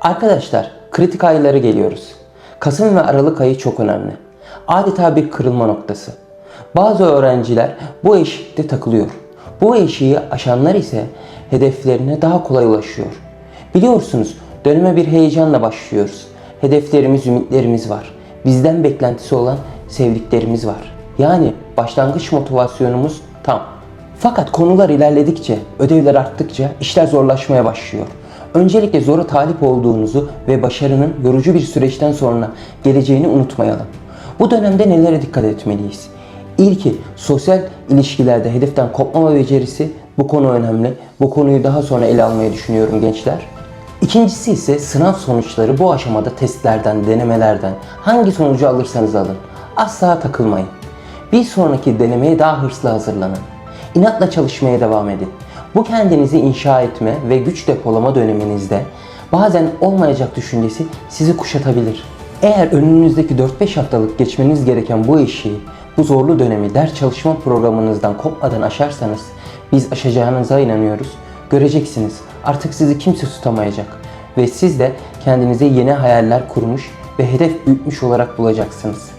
Arkadaşlar kritik aylara geliyoruz. Kasım ve Aralık ayı çok önemli. Adeta bir kırılma noktası. Bazı öğrenciler bu eşikte takılıyor. Bu eşiği aşanlar ise hedeflerine daha kolay ulaşıyor. Biliyorsunuz döneme bir heyecanla başlıyoruz. Hedeflerimiz, ümitlerimiz var. Bizden beklentisi olan sevdiklerimiz var. Yani başlangıç motivasyonumuz tam. Fakat konular ilerledikçe, ödevler arttıkça işler zorlaşmaya başlıyor. Öncelikle zora talip olduğunuzu ve başarının yorucu bir süreçten sonra geleceğini unutmayalım. Bu dönemde nelere dikkat etmeliyiz? İlki sosyal ilişkilerde hedeften kopmama becerisi bu konu önemli. Bu konuyu daha sonra ele almayı düşünüyorum gençler. İkincisi ise sınav sonuçları bu aşamada testlerden, denemelerden hangi sonucu alırsanız alın. Asla takılmayın. Bir sonraki denemeye daha hırslı hazırlanın. İnatla çalışmaya devam edin. Bu kendinizi inşa etme ve güç depolama döneminizde bazen olmayacak düşüncesi sizi kuşatabilir. Eğer önünüzdeki 4-5 haftalık geçmeniz gereken bu eşiği, bu zorlu dönemi ders çalışma programınızdan kopmadan aşarsanız biz aşacağınıza inanıyoruz. Göreceksiniz artık sizi kimse tutamayacak ve siz de kendinize yeni hayaller kurmuş ve hedef büyütmüş olarak bulacaksınız.